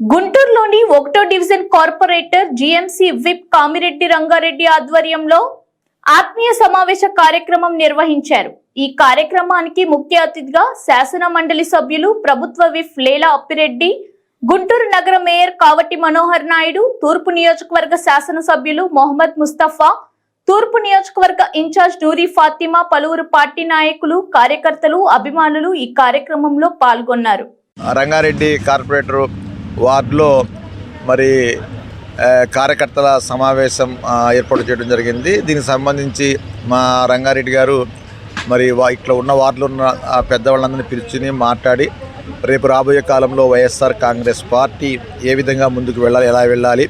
గుంటూరులోని ఒకటో division corporator GMC whip Kamireddy Rangareddy ఆధ్వర్యంలో ఆత్మీయ సమావేశ కార్యక్రమం నిర్వహించారు. ఈ కార్యక్రమానికి ముఖ్య అతిథిగా శాసన మండలి సభ్యులు ప్రభుత్వ విప్ లేలా అప్పిరెడ్డి గుంటూరు నగర మేయర్ కావటి మనోహర్ నాయుడు తూర్పు నియోజకవర్గ శాసనసభ్యులు మొహమ్మద్ ముస్తఫా తూర్పు నియోజకవర్గ ఇన్ఛార్జ్ నూరి ఫాతిమా పలువురు పార్టీ నాయకులు కార్యకర్తలు అభిమానులు ఈ కార్యక్రమంలో పాల్గొన్నారు. రంగారెడ్డి కార్పొరేటర్ వార్డులో మరి కార్యకర్తల సమావేశం ఏర్పాటు చేయడం జరిగింది. దీనికి సంబంధించి మా రంగారెడ్డి గారు మరి వా ఇట్లా ఉన్న వార్డులో ఉన్న పెద్దవాళ్ళందరినీ పిలుచుని మాట్లాడి రేపు రాబోయే కాలంలో వైఎస్ఆర్ కాంగ్రెస్ పార్టీ ఏ విధంగా ముందుకు వెళ్ళాలి ఎలా వెళ్ళాలి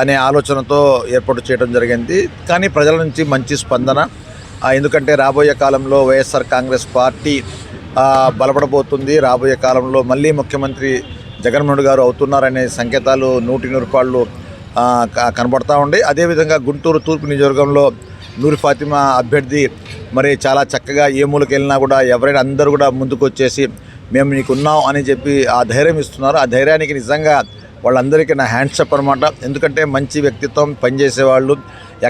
అనే ఆలోచనతో ఏర్పాటు చేయడం జరిగింది. కానీ ప్రజల నుంచి మంచి స్పందన ఎందుకంటే రాబోయే కాలంలో వైఎస్ఆర్ కాంగ్రెస్ పార్టీ బలపడబోతుంది. రాబోయే కాలంలో మళ్ళీ ముఖ్యమంత్రి జగన్మోహన్ గారు అవుతున్నారనే సంకేతాలు నూటి నూరుపాళ్ళు కనబడతా ఉండే. అదేవిధంగా గుంటూరు తూర్పు నియోజకవర్గంలో నూరి ఫాతిమా అభ్యర్థి మరి చాలా చక్కగా ఏ మూలకి వెళ్ళినా కూడా ఎవరైనా అందరూ కూడా ముందుకు వచ్చేసి మేము నీకు ఉన్నాం అని చెప్పి ఆ ధైర్యం ఇస్తున్నారు. ఆ ధైర్యానికి నిజంగా వాళ్ళందరికీ నా హ్యాండ్షప్ అనమాట ఎందుకంటే మంచి వ్యక్తిత్వం పనిచేసేవాళ్ళు.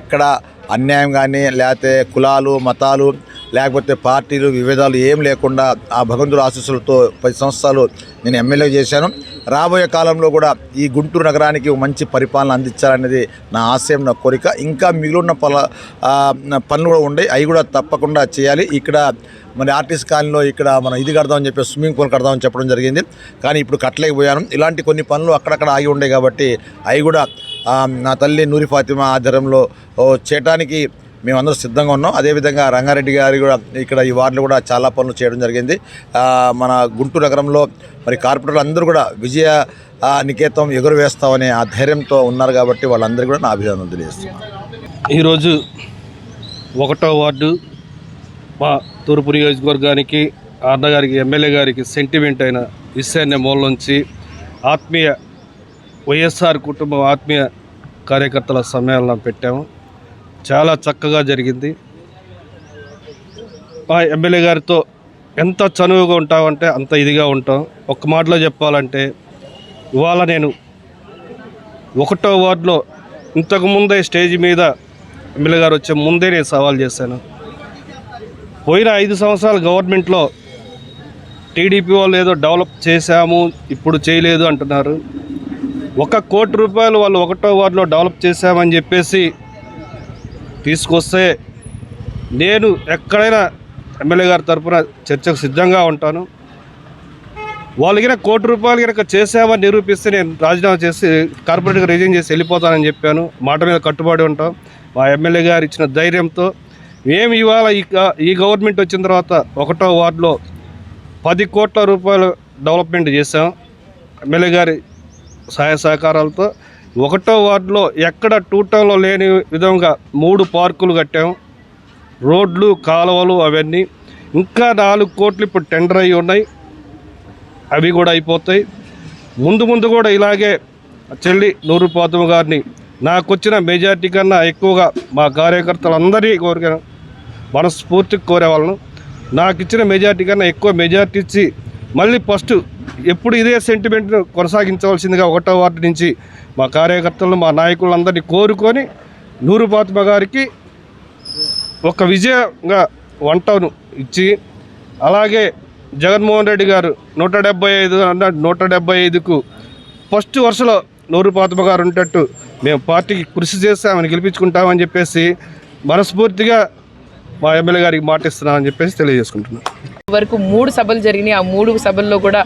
ఎక్కడ అన్యాయం కానీ లేకపోతే కులాలు మతాలు లేకపోతే పార్టీలు విభేదాలు ఏం లేకుండా ఆ భగవంతుడు ఆశీస్సులతో పది సంవత్సరాలు నేను ఎమ్మెల్యే చేశాను. రాబోయే కాలంలో కూడా ఈ గుంటూరు నగరానికి మంచి పరిపాలన అందించాలనేది నా ఆశయం నా కోరిక. ఇంకా మిగిలిన పల పనులు కూడా ఉన్నాయి అవి కూడా తప్పకుండా చేయాలి. ఇక్కడ మరి ఆర్టిస్ట్ కాలనీలో ఇక్కడ మనం ఇది కడదామని చెప్పి స్విమ్మింగ్ పూల్ కడదామని చెప్పడం జరిగింది. కానీ ఇప్పుడు కట్టలేకపోయాను. ఇలాంటి కొన్ని పనులు అక్కడక్కడ ఆగి ఉండే కాబట్టి అవి కూడా నా తల్లి నూరి ఫాతిమా ఆధ్వర్యంలో చేయటానికి మేమందరం సిద్ధంగా ఉన్నాం. అదేవిధంగా రంగారెడ్డి గారి కూడా ఇక్కడ ఈ వార్డులో కూడా చాలా పనులు చేయడం జరిగింది. మన గుంటూరు నగరంలో మరి కార్పొరేటర్లు అందరూ కూడా విజయ నికేతం ఎగురు వేస్తామనే ఆ ధైర్యంతో ఉన్నారు కాబట్టి వాళ్ళందరూ కూడా నా అభినందనలు తెలియజేస్తున్నాను. ఈరోజు ఒకటో వార్డు మా తూర్పు నియోజకవర్గానికి అన్నగారికి ఎమ్మెల్యే గారికి సెంటిమెంట్ అయిన ఈశాన్య మూల నుంచి ఆత్మీయ వైఎస్ఆర్ కుటుంబం ఆత్మీయ కార్యకర్తల సమ్మేళనం పెట్టాము. చాలా చక్కగా జరిగింది. మా ఎమ్మెల్యే గారితో ఎంత చనువుగా ఉంటామంటే అంత ఇదిగా ఉంటాం. ఒక్క మాటలో చెప్పాలంటే ఇవాళ నేను ఒకటో వార్డులో ఇంతకుముందే స్టేజ్ మీద ఎమ్మెల్యే గారు వచ్చే ముందే నేను సవాల్ చేశాను. పోయిన ఐదు సంవత్సరాలు గవర్నమెంట్లో టీడీపీ వాళ్ళు ఏదో డెవలప్ చేశాము ఇప్పుడు చేయలేదు అంటున్నారు. ఒక కోటి రూపాయలు వాళ్ళు ఒకటో వార్డులో డెవలప్ చేశామని చెప్పేసి తీసుకొస్తే నేను ఎక్కడైనా ఎమ్మెల్యే గారి తరఫున చర్చకు సిద్ధంగా ఉంటాను. వాళ్ళు కనుక కోటి రూపాయలు కనుక చేసామని నిరూపిస్తే నేను రాజీనామా చేసి కార్పొరేట్గా రిజైన్ చేసి వెళ్ళిపోతానని చెప్పాను. మాట మీద కట్టుబడి ఉంటాం. మా ఎమ్మెల్యే గారు ఇచ్చిన ధైర్యంతో మేము ఇవాళ ఈ ఈ గవర్నమెంట్ వచ్చిన తర్వాత ఒకటో వార్డులో పది కోట్ల రూపాయలు డెవలప్మెంట్ చేసాం ఎమ్మెల్యే గారి సహాయ సహకారాలతో ఒకటో వార్డులో ఎక్కడ టూటంలో లేని విధంగా మూడు పార్కులు కట్టాం. రోడ్లు కాలువలు అవన్నీ. ఇంకా నాలుగు కోట్లు ఇప్పుడు టెండర్ అయి ఉన్నాయి. అవి కూడా అయిపోతాయి. ముందు ముందు కూడా ఇలాగే చెల్లి నూరు పాతమ్మ గారిని నాకు వచ్చిన మెజార్టీ కన్నా ఎక్కువగా మా కార్యకర్తలందరి కోరికను మనస్ఫూర్తిగా కోరేవాళ్ళను. నాకు ఇచ్చిన మెజార్టీ కన్నా ఎక్కువ మెజార్టీ ఇచ్చి మళ్ళీ ఫస్ట్ ఎప్పుడు ఇదే సెంటిమెంట్ కొనసాగించవలసిందిగా ఒకటో వార్డు నుంచి మా కార్యకర్తలను మా నాయకులందరినీ కోరుకొని నూరు పాతమ్మ గారికి ఒక విజయంగా వంటను ఇచ్చి అలాగే జగన్మోహన్ రెడ్డి గారు నూట డెబ్బై ఐదు అన్న నూట డెబ్బై ఐదుకు ఫస్ట్ వరుసలో నూరు పాతమ్మ గారు ఉండేటట్టు మేము పార్టీకి కృషి చేస్తామని గెలిపించుకుంటామని చెప్పేసి మనస్ఫూర్తిగా మా ఎమ్మెల్యే గారికి మాటిస్తున్నామని చెప్పేసి తెలియజేసుకుంటున్నాను. వరకు మూడు సభలు జరిగినాయి. ఆ మూడు సభల్లో కూడా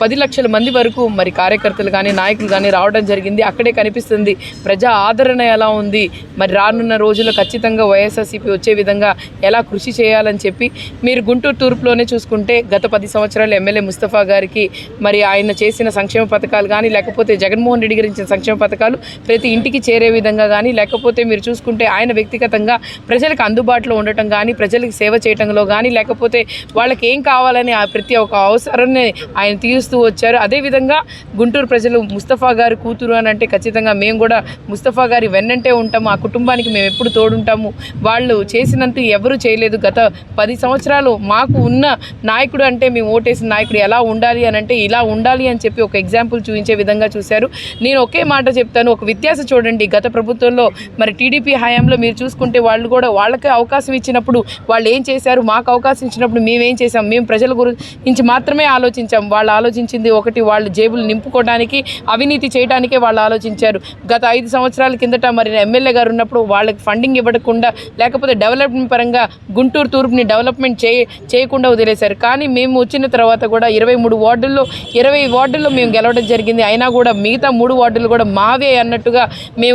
పది లక్షల మంది వరకు మరి కార్యకర్తలు కానీ నాయకులు కానీ రావడం జరిగింది. అక్కడే కనిపిస్తుంది ప్రజా ఆదరణ ఎలా ఉంది? మరి రానున్న రోజుల్లో ఖచ్చితంగా వైఎస్ఆర్సీపీ వచ్చే విధంగా ఎలా కృషి చేయాలని చెప్పి మీరు గుంటూరు తూర్పులోనే చూసుకుంటే గత పది సంవత్సరాలు ఎమ్మెల్యే ముస్తఫా గారికి మరి ఆయన చేసిన సంక్షేమ పథకాలు కానీ లేకపోతే జగన్మోహన్ రెడ్డి గారి సంక్షేమ పథకాలు ప్రతి ఇంటికి చేరే విధంగా కానీ లేకపోతే మీరు చూసుకుంటే ఆయన వ్యక్తిగతంగా ప్రజలకు అందుబాటులో ఉండటం కానీ ప్రజలకు సేవ చేయటంలో కానీ లేకపోతే వాళ్ళకి ఏం కావాలని ఆ ప్రతి ఒక్క అవసరాన్ని ఆయన తీరుస్తూ వచ్చారు. అదేవిధంగా గుంటూరు ప్రజలు ముస్తఫా గారి కూతురు అని అంటే ఖచ్చితంగా మేము కూడా ముస్తఫా గారి వెన్నంటే ఉంటాము. ఆ కుటుంబానికి మేము ఎప్పుడు తోడుంటాము. వాళ్ళు చేసినంత ఎవరు చేయలేదు. గత పది సంవత్సరాలు మాకు ఉన్న నాయకుడు అంటే మేము ఓటేసిన నాయకుడు ఎలా ఉండాలి అని అంటే ఇలా ఉండాలి అని చెప్పి ఒక ఎగ్జాంపుల్ చూపించే విధంగా చూశారు. నేను ఒకే మాట చెప్తాను. ఒక వ్యత్యాస చూడండి. గత ప్రభుత్వంలో మరి టీడీపీ హయాంలో మీరు చూసుకుంటే వాళ్ళు కూడా వాళ్ళకే అవకాశం ఇచ్చినప్పుడు వాళ్ళు ఏం చేశారు? మాకు అవకాశం ఇచ్చినప్పుడు మేమేం చేసాం మేము ప్రజల గురించి మాత్రమే ఆలోచించాం. వాళ్ళు ఆలోచించింది ఒకటి వాళ్ళు జేబులు నింపుకోవడానికి అవినీతి చేయడానికే వాళ్ళు ఆలోచించారు. గత ఐదు సంవత్సరాల కిందట మరి ఎమ్మెల్యే గారు ఉన్నప్పుడు వాళ్ళకి ఫండింగ్ ఇవ్వకుండా లేకపోతే డెవలప్మెంట్ పరంగా గుంటూరు తూర్పుని డెవలప్మెంట్ చేయ చేయకుండా వదిలేశారు. కానీ మేము వచ్చిన తర్వాత కూడా ఇరవై మూడు వార్డుల్లో ఇరవై వార్డుల్లో మేము గెలవడం జరిగింది. అయినా కూడా మిగతా మూడు వార్డులు కూడా మావే అన్నట్టుగా మేము